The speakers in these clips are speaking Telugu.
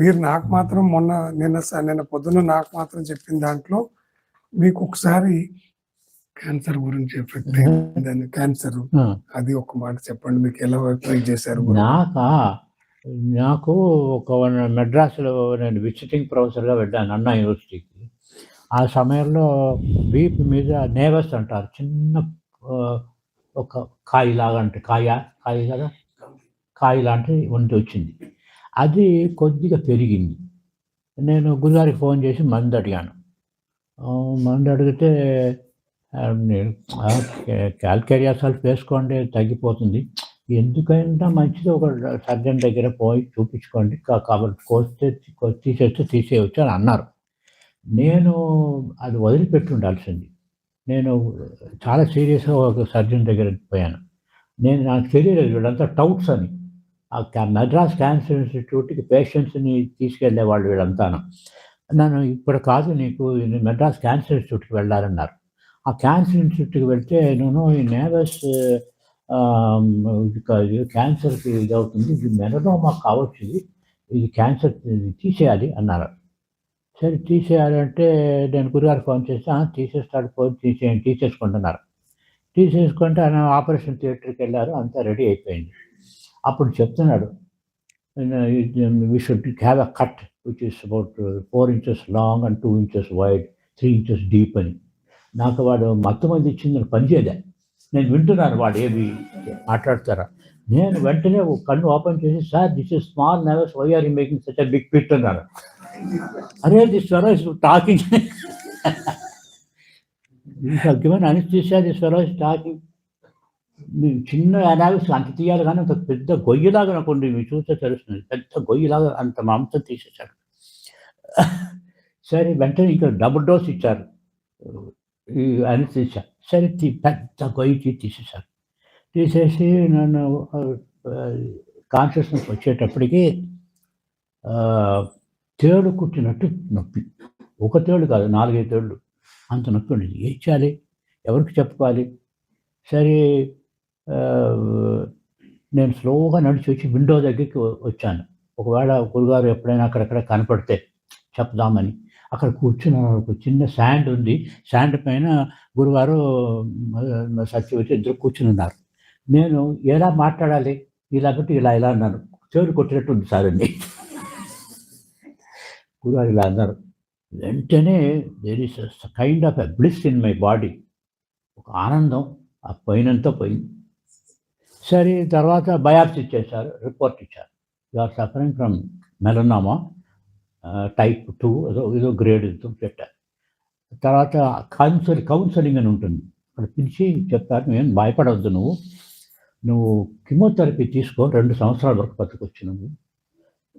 మీరు నాకు మాత్రం మొన్న నిన్న నిన్న పొద్దున నాకు మాత్రం చెప్పిన దాంట్లో మీకు ఒకసారి క్యాన్సర్ గురించి ఎఫెక్ట్ అయిందని క్యాన్సర్ అది ఒక మాట చెప్పండి మీకు ఎలా ట్రై చేశారు? నాకా? నాకు ఒక మెడ్రాస్లో నేను విజిటింగ్ ప్రొఫెసర్గా వెళ్ళాను అన్నా యూనివర్సిటీకి. ఆ సమయంలో వీపు మీద నేవస్ అంటారు చిన్న ఒక కాయ లాగా అంటే కాయ కాయ కదా? కాయ లాంటి వంటి వచ్చింది. అది కొద్దిగా పెరిగింది. నేను గురుగారికి ఫోన్ చేసి మందు అడిగాను. మందు అడిగితే క్యాల్కేరియాసల్ఫ్ వేసుకోండి తగ్గిపోతుంది. ఎందుకైనా మంచిది ఒక సర్జన్ దగ్గర పోయి చూపించుకోండి కాబట్టి కోస్తే తీసేస్తే తీసేయచ్చు అని అన్నారు. నేను అది వదిలిపెట్టి ఉండాల్సింది. నేను చాలా సీరియస్గా ఒక సర్జన్ దగ్గర పోయాను. నేను నాకు తెలియలేదు వీళ్ళంతా టౌట్స్ అని. మద్రాస్ క్యాన్సర్ ఇన్స్టిట్యూట్కి పేషెంట్స్ని తీసుకెళ్ళే వాళ్ళు వీళ్ళంతాను. నన్ను ఇప్పుడు కాదు నీకు మద్రాస్ క్యాన్సర్ ఇన్స్టిట్యూట్కి వెళ్ళాలన్నారు. ఆ క్యాన్సర్ ఇన్స్టిట్యూట్కి వెళ్తే నేను ఈ నేవస్ క్యాన్సర్కి ఇది అవుతుంది ఇది మాకు కావచ్చు ఇది. ఇది క్యాన్సర్ తీసేయాలి అన్నారు. సరే తీసేయాలంటే నేను గురుగారు ఫోన్ చేస్తే తీసేస్తాడు ఫోన్ తీసేయండి తీసేసుకుంటున్నారు. తీసేసుకుంటే ఆయన ఆపరేషన్ థియేటర్కి వెళ్ళారు అంతా రెడీ అయిపోయింది. అప్పుడు చెప్తున్నాడు we should have a cut which is about four inches long and two inches wide three inches deep అని. నాకు వాడు మత్తు మంది ఇచ్చిందని పనిచేయలే నేను వింటున్నాను వాడు ఏవి మాట్లాడతారా? నేను వెంటనే ఒక కన్ను ఓపెన్ చేసి sir this is small nerves why are making such big pit అన్నారు అరే this fellow's talking given anaesthesia this fellow's talking చిన్న అనాలిసిస్ అంత తీయాలి కానీ అంత పెద్ద గొయ్యిలాగా అనుకోండి మీరు చూస్తే తెలుస్తుంది. పెద్ద గొయ్యిలాగా అంత మాంసం తీసేశారు. సరే వెంటనే ఇంకా డబుల్ డోస్ ఇచ్చారు. ఈ అనిస్తీసియా సరే తీ- పెద్ద గొయ్యి తీసేశారు. తీసేసి నన్ను కాన్షియస్నెస్ వచ్చేటప్పటికి తేడు కుట్టినట్టు నొప్పి. ఒక తేడు కాదు నాలుగైదు తేళ్ళు అంత నొప్పి ఉండేది. ఏం చేయాలి? ఎవరికి చెప్పుకోవాలి? సరే నేను స్లోగా నడిచి వచ్చి విండో దగ్గరికి వచ్చాను. ఒకవేళ గురుగారు ఎప్పుడైనా అక్కడక్కడ కనపడితే చెప్దామని. అక్కడ కూర్చున్న ఒక చిన్న శాండ్ ఉంది. శాండ్ పైన గురుగారు సత్యవతి ఇద్దరు కూర్చుని ఉన్నారు. నేను ఎలా మాట్లాడాలి? ఇలా పెట్టి ఇలా ఇలా అన్నాను. చెవులు కొట్టినట్టు ఉంది సార్ అండి గురుగారు ఇలా అన్నారు. వెంటనే there is kind of a bliss in my body ఒక ఆనందం ఆ పోయినంతా పోయింది. సరే తర్వాత బయాప్సీ ఇచ్చేశారు రిపోర్ట్ ఇచ్చారు. You are suffering from melanoma type two ఏదో ఏదో గ్రేడ్ పెట్టారు. తర్వాత కౌన్సిల్ కౌన్సిలింగ్ అని ఉంటుంది. అక్కడ పిలిచి చెప్పారు నేను భయపడవద్దు నువ్వు. నువ్వు కిమోథెరపీ తీసుకో రెండు సంవత్సరాల వరకు బతకొచ్చు నువ్వు.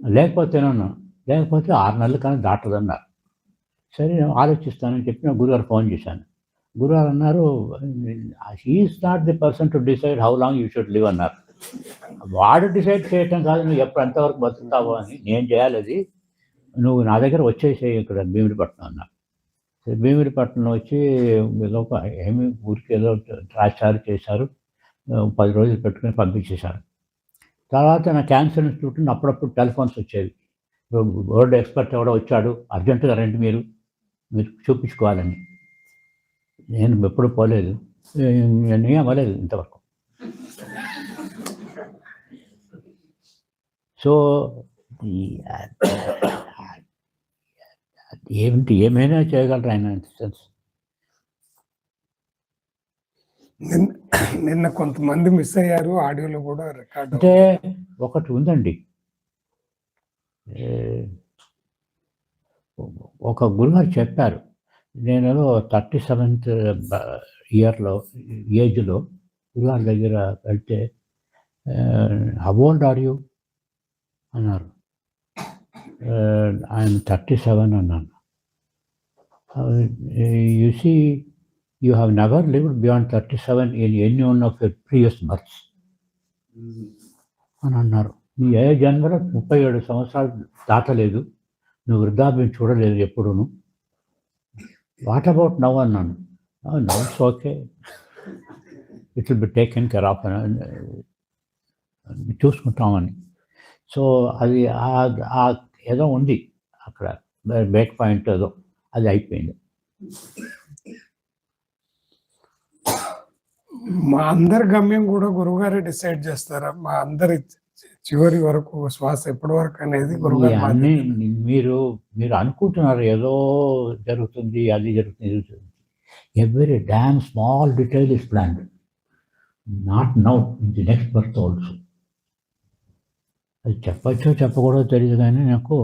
లేకపోతేనన్నా లేకపోతే ఆరు నెలలు కానీ దాటదన్నారు. సరే నేను ఆలోచిస్తానని చెప్పి నా గురుగారు ఫోన్ చేశాను. గురుగారు అన్నారు he is not the person to decide how long you should live అన్నారు. వాడు డిసైడ్ చేయటం కాదు నువ్వు ఎప్పుడు ఎంతవరకు బతుకుతావు అని నేను చేయాలి అది. నువ్వు నా దగ్గర వచ్చేసేయి ఇక్కడ భీమిడిపట్నం అన్నా భీమిడిపట్నం వచ్చి ఏదో ఒక ఏమి ఊరికి ఏదో ట్రాచారు చేశారు పది రోజులు పెట్టుకుని పంపించేశారు. తర్వాత నా క్యాన్సర్ ఇన్స్టిట్యూట్ అప్పుడప్పుడు టెలిఫోన్స్ వచ్చేవి. వరల్డ్ ఎక్స్పర్ట్ ఎవడో వచ్చాడు అర్జెంటుగా రండి మీరు మీరు చూపించుకోవాలని. నేను ఎప్పుడు పోలేదు. నేను అవ్వలేదు ఇంతవరకు. సో ఏమిటి ఏమైనా చేయగలరు ఆయన సెన్స్ నిన్న కొంతమంది మిస్ అయ్యారు ఆడియోలో కూడా రికార్డ్ అంటే ఒకటి ఉందండి. ఒక గురుగారు చెప్పారు. నేను థర్టీ సెవెంత్ ఇయర్లో ఏజ్లో పిల్లల దగ్గర వెళ్తే హౌ ఆర్ యూ? అన్నారు. ఆయన థర్టీ సెవెన్ అన్నాను. You see you have never lived beyond thirty seven in any one of your previous births. అని అన్నారు. నీ ఏ జన్మలో ముప్పై ఏడు సంవత్సరాలు దాటలేదు. నువ్వు వృద్ధాప్యం చూడలేదు ఎప్పుడూను. వాట్ అబౌట్ నవ్ అన్నాను now's okay it will be taken care of చూసుకుంటామని so అది ఏదో ఉంది అక్కడ. బ్రేక్ పాయింట్ ఏదో. అది అయిపోయింది. మా అందరి గమ్యం కూడా గురువుగారే డిసైడ్ చేస్తారా? మా అందరి చివరి వరకు శ్వాస ఎప్పటి వరకు అనేది అన్నీ. మీరు మీరు అనుకుంటున్నారు ఏదో జరుగుతుంది అది జరుగుతుంది జరుగుతుంది. Every damn small detail is plan not now in the next birth also అది చెప్పచ్చో చెప్పకూడదో తెలియదు కానీ నాకు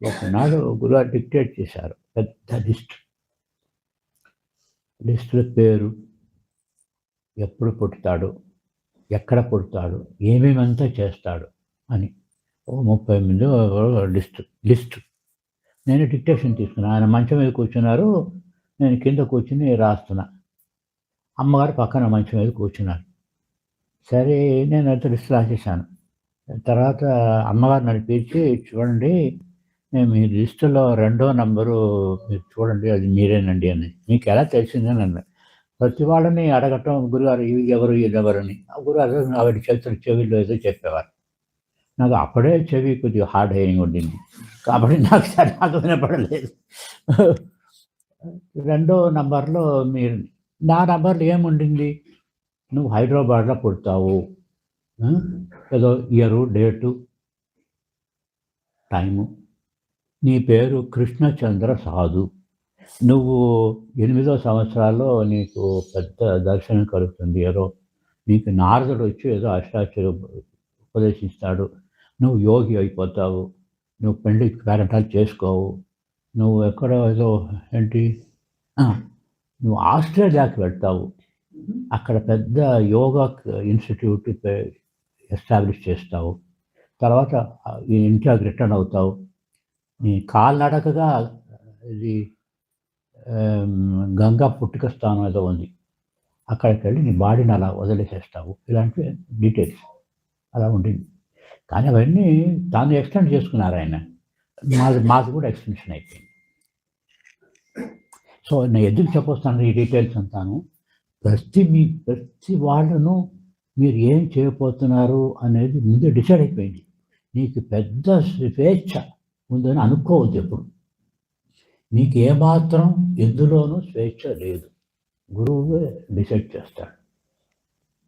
ఒకనాడు గురువు డిక్టేట్ చేశారు పెద్ద లిస్ట్ లిస్టుల పేరు ఎప్పుడు పుడతాడు ఎక్కడ పుడతాడు ఏమేమంతా చేస్తాడు అని. ఓ ముప్పై మంది లిస్ట్ లిస్ట్. నేను డిక్టేషన్ తీసుకున్నా. ఆయన మంచం మీద కూర్చున్నారు. నేను కింద కూర్చుని రాస్తున్నా. అమ్మగారు పక్కన మంచం మీద కూర్చున్నారు. సరే నేను అయితే లిస్ట్ రాసేసాను తర్వాత అమ్మగారు నన్ను పిలిచి చూడండి నేను మీ లిస్టులో రెండో నంబరు మీరు చూడండి అది మీరేనండి అని. మీకు ఎలా తెలిసిందని అన్నారు. ప్రతి వాళ్ళని అడగటం గురుగారు ఇవి ఎవరు ఇది ఎవరు అని. గురుగారు ఆవిడ చేతులు చెవిలో ఏదో చెప్పేవారు. నాకు అప్పుడే చెవి కొద్దిగా హార్డ్ హెయిరింగ్ ఉండింది. కాబట్టి నాకు సరిగా వినపడలేదు. రెండో నంబర్లో మీరు నా నంబర్లో ఏముండింది నువ్వు హైదరాబాద్లో పుడతావు. ఏదో ఇయరు డేటు టైము. నీ పేరు కృష్ణచంద్ర సాధు. నువ్వు ఎనిమిదో సంవత్సరాల్లో నీకు పెద్ద దర్శనం కలుగుతుంది. ఏదో నీకు నారదుడు వచ్చి ఏదో అష్టాచరు ఉపదేశిస్తాడు. నువ్వు యోగి అయిపోతావు. నువ్వు పెళ్ళి పేరెంటాలు చేసుకోవు. నువ్వు ఎక్కడ ఏదో ఏంటి? నువ్వు ఆస్ట్రేలియాకి వెళ్తావు. అక్కడ పెద్ద యోగా ఇన్స్టిట్యూట్ ఎస్టాబ్లిష్ చేస్తావు. తర్వాత ఇంట్లోకి రిటర్న్ అవుతావు. నీ కాలినడకగా ఇది గంగా పుట్టుక స్థానం ఏదో ఉంది. అక్కడికి వెళ్ళి నీ బాడీని అలా వదిలేసేస్తావు. ఇలాంటి డీటెయిల్స్ అలా ఉండింది. కానీ అవన్నీ తాను ఎక్స్టెండ్ చేసుకున్నారు ఆయన. మాది మాది కూడా ఎక్స్టెన్షన్ అయిపోయింది. సో నేను ఎందుకు చెప్పొస్తాను ఈ డీటెయిల్స్ అంతాను. ప్రతి మీ ప్రతి వాళ్ళను మీరు ఏం చేయబోతున్నారు అనేది ముందే డిసైడ్ అయిపోయింది. నీకు పెద్ద స్వేచ్ఛ ఉందని అనుకోవద్దు ఎప్పుడు. నీకు ఏమాత్రం ఎందులోనూ స్వేచ్ఛ లేదు. గురువు డిసైడ్ చేస్తాడు.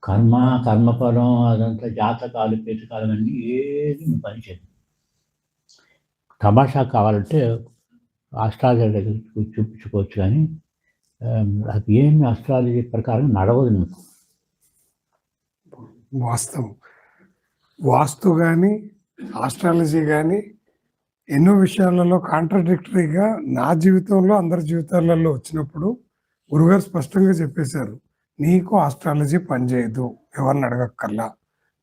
కర్మ కర్మఫలం అదంతా జాతకాలు పీతకాలు అన్నీ ఏది నువ్వు పనిచేయదు తమాషా కావాలంటే ఆస్ట్రాలజీ దగ్గర చూపించుకోవచ్చు కానీ అది ఏమి ఆస్ట్రాలజీ ప్రకారం నడవదు నీకు. వాస్తవం. వాస్తు కానీ ఆస్ట్రాలజీ కానీ ఎన్నో విషయాలలో కాంట్రడిక్టరీగా నా జీవితంలో అందరి జీవితాలలో వచ్చినప్పుడు గురుగారు స్పష్టంగా చెప్పేశారు నీకు ఆస్ట్రాలజీ పనిచేయదు ఎవరిని అడగక్కర్లా.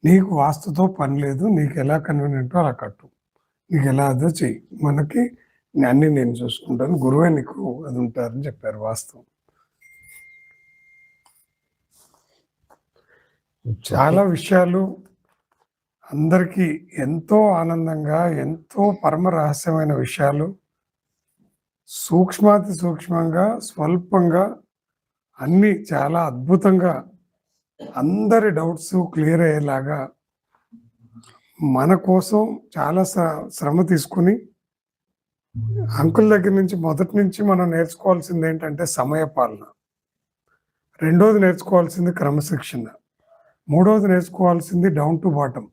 నీకు వాస్తుతో పని లేదు నీకు ఎలా కన్వీనియంటో అలా కట్టు. నీకు ఎలా అదో చెయ్యి. మనకి అన్ని నేను చూసుకుంటాను గురువే నీకు అది ఉంటారని చెప్పారు వాస్తవం. చాలా విషయాలు అందరికీ ఎంతో ఆనందంగా ఎంతో పరమ రహస్యమైన విషయాలు. సూక్ష్మాతి సూక్ష్మంగా స్వల్పంగా అన్నీ చాలా అద్భుతంగా అందరి డౌట్స్ క్లియర్ అయ్యేలాగా మన కోసం చాలా శ్రమ తీసుకుని అంకుల్ దగ్గర నుంచి మొదటి నుంచి మనం నేర్చుకోవాల్సింది ఏంటంటే సమయపాలన రెండోది నేర్చుకోవాల్సింది క్రమశిక్షణ. మూడోది నేర్చుకోవాల్సింది డౌన్ టు బాటమ్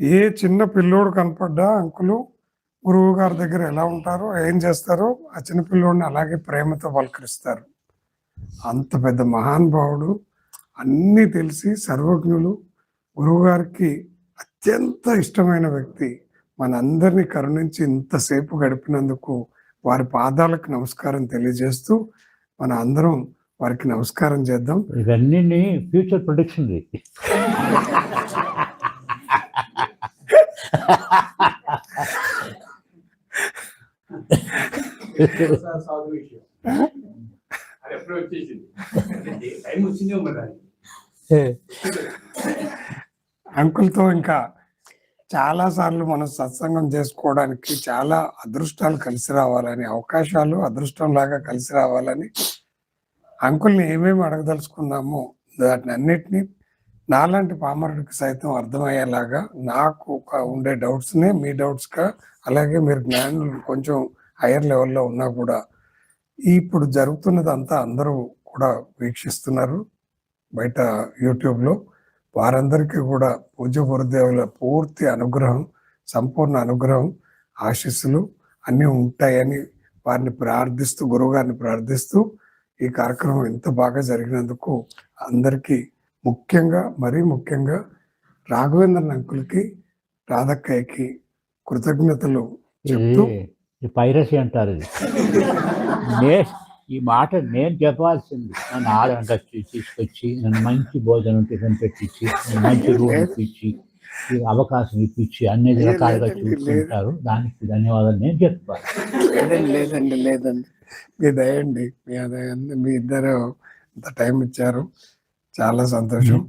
ఏ చిన్న పిల్లోడు కనపడ్డా అంకులు గురువు గారి దగ్గర ఎలా ఉంటారో ఏం చేస్తారో ఆ చిన్న పిల్లోడిని అలాగే ప్రేమతో పలకరిస్తారు అంత పెద్ద మహానుభావుడు అన్నీ తెలిసి సర్వజ్ఞులు గురువు గారికి అత్యంత ఇష్టమైన వ్యక్తి. మనందరినీ కరుణించి ఇంతసేపు గడిపినందుకు వారి పాదాలకు నమస్కారం తెలియజేస్తూ మన అందరం వారికి నమస్కారం చేద్దాం. ఇవన్నీ ఫ్యూచర్ ప్రొడిక్షన్ సాధు విషయం అది ఎప్పుడో వచ్చేసింది టైం వచ్చిందేమో మరి అంకుల్తో ఇంకా చాలా సార్లు మనం సత్సంగం చేసుకోవడానికి చాలా అదృష్టాలు కలిసి రావాలని అవకాశాలు అదృష్టం లాగా కలిసి రావాలని అంకుల్ని ఏమేమి అడగదలుచుకున్నామో వాటిని అన్నిటినీ నాలాంటి పామరుడికి సైతం అర్థమయ్యేలాగా నాకు ఒక ఉండే డౌట్స్ని మీ డౌట్స్గా అలాగే మీరు జ్ఞానులు కొంచెం హైయర్ లెవెల్లో ఉన్నా కూడా ఇప్పుడు జరుగుతున్నదంతా అందరూ కూడా వీక్షిస్తున్నారు బయట యూట్యూబ్లో. వారందరికీ కూడా పూజ గురుదేవుల పూర్తి అనుగ్రహం సంపూర్ణ అనుగ్రహం ఆశీస్సులు అన్నీ ఉంటాయని వారిని ప్రార్థిస్తూ గురువుగారిని ప్రార్థిస్తూ ఈ కార్యక్రమం ఎంత బాగా జరిగినందుకు అందరికీ ముఖ్యంగా మరీ ముఖ్యంగా రాఘవేంద్రన్ అంకుల్కి రాధక్కయ్యకి కృతజ్ఞతలు చెప్తూ పైరసీ అంటారు ఇది. ఈ మాట నేను చెప్పాల్సింది. నన్ను ఆడంగా తీసుకొచ్చి నన్ను మంచి భోజనం టిఫిన్ పెట్టించి మంచి రూమ్ ఇప్పించి ఈ అవకాశం ఇప్పించి అన్ని రకాలుగా. చూసుకుంటారు దానికి ధన్యవాదాలు నేను చెప్తాను. లేదండి లేదండి లేదండి. మీ దయండి మీ మీ ఇద్దరు ఇంత టైం ఇచ్చారు. చాలా సంతోషం.